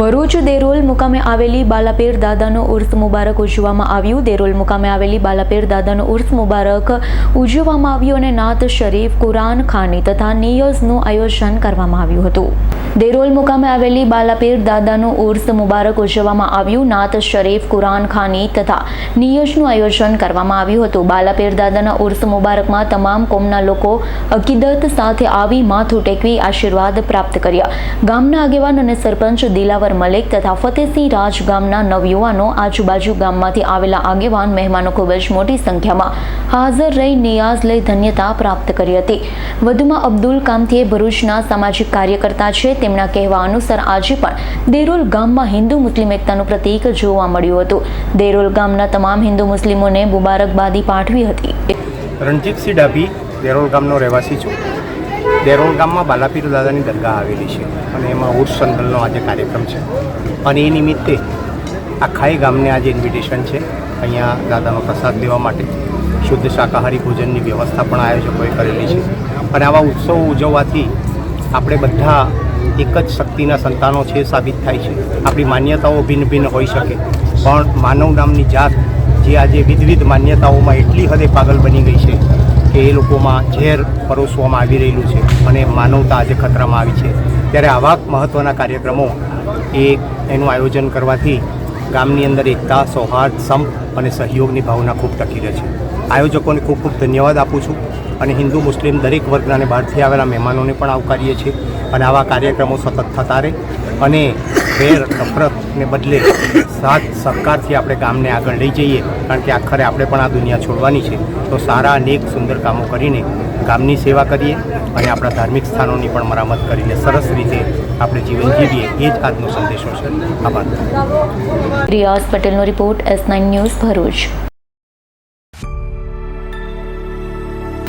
ભરૂચ દેરોલ મુકામે આવેલી બાલાપીર દાદાનો ઉર્સ મુબારક ઉજવવામાં આવ્યું. દેરોલ મુકામે આવેલી બાલાપીર દાદાનો ઉર્સ મુબારક ઉજવવામાં આવ્યું અને નાત શરીફ, કુરાન, ખાની તથા નિયોઝનું આયોજન કરવામાં આવ્યું હતું. દેરોલ મુકામે આવેલી બાલાપીર દાદાનો ઉર્સ મુબારક ઉજવવામાં આવ્યું. નાત શરીફ, કુરાન ખાની તથા નિયશનું આયોજન કરવામાં આવ્યું હતું. બાલાપીર દાદાના ઉર્સ મુબારકમાં તમામ કોમના લોકો અકીદત સાથે આવી માથું ટેકવી આશીર્વાદ પ્રાપ્ત કર્યા. ગામના આગેવાન અને સરપંચ દિલાવર મલિક તથા ફતેહસિંહ રાજ ગામના નવયુવાનો આજુબાજુ ગામમાંથી આવેલા આગેવાન મહેમાનો ખૂબ જ મોટી સંખ્યામાં હાજર રહી નિયાઝ લઈ ધન્યતા પ્રાપ્ત કરી હતી. વધુમાં અબ્દુલ કામથીએ ભરૂચના સામાજિક કાર્યકર્તા છે. તેમના કહેવા અનુસાર આજે પણ દેરોલ ગામમાં હિન્દુ મુસ્લિમ એકતાનું પ્રતીક જોવા મળ્યું હતું. દેરોલ ગામના તમામ હિન્દુ મુસ્લિમોને મુબારકબાદી પાઠવી હતી. રણજીતસિંહ ડાભી દેરોલ ગામનો રહેવાસી છું. દેરોલ ગામમાં બાલાપીર દાદાની દરગાહ આવેલી છે અને એમાં ઉર્સ સંકલનો આજે કાર્યક્રમ છે. અને એ નિમિત્તે આખાય ગામને આજે ઇન્વિટેશન છે. અહીંયા દાદાનો પ્રસાદ લેવા માટે શુદ્ધ શાકાહારી ભોજનની વ્યવસ્થા પણ આયોજકોએ કરેલી છે. અને આવા ઉત્સવો ઉજવવાથી આપણે બધા એક જ શક્તિના સંતાનો છે સાબિત થાય છે. આપણી માન્યતાઓ ભિન્ન ભિન્ન હોઈ શકે. પણ માનવ નામની જાત જે આજે વિધવિધ માન્યતાઓમાં એટલી હદે પાગલ બની ગઈ છે કે એ લોકોમાં ઝેર પરોસવામાં આવી રહેલું છે અને માનવતા આજે ખતરામાં આવી છે. ત્યારે આવા મહત્ત્વના કાર્યક્રમો એ એનું આયોજન કરવાથી ગામની અંદર એકતા, સૌહાર્દ, સંપ અને સહયોગની ભાવના ખૂબ ટકી રહે છે. આયોજકોને ખૂબ ખૂબ ધન્યવાદ આપું છું. અને હિન્દુ, મુસ્લિમ દરેક વર્ગના બહારથી આવેલા મહેમાનોને પણ આવકારીએ છીએ અને આવા કાર્યક્રમો સતત થતા રહે અને વેર નફરતને બદલે સાથ સહકારથી આપણે ગામને આગળ લઈ જઈએ કારણ કે આખરે આપણે પણ આ દુનિયા છોડવાની છે. તો સારા અનેક સુંદર કામો કરીને ગામની સેવા કરીએ અને આપણા ધાર્મિક સ્થાનોની પણ મરામત કરીને સરસ રીતે આપણે જીવન જીવીએ. એ જ આજનો સંદેશો છે. આભાર. રિયાઝ પટેલનો report S nine news Bharuch.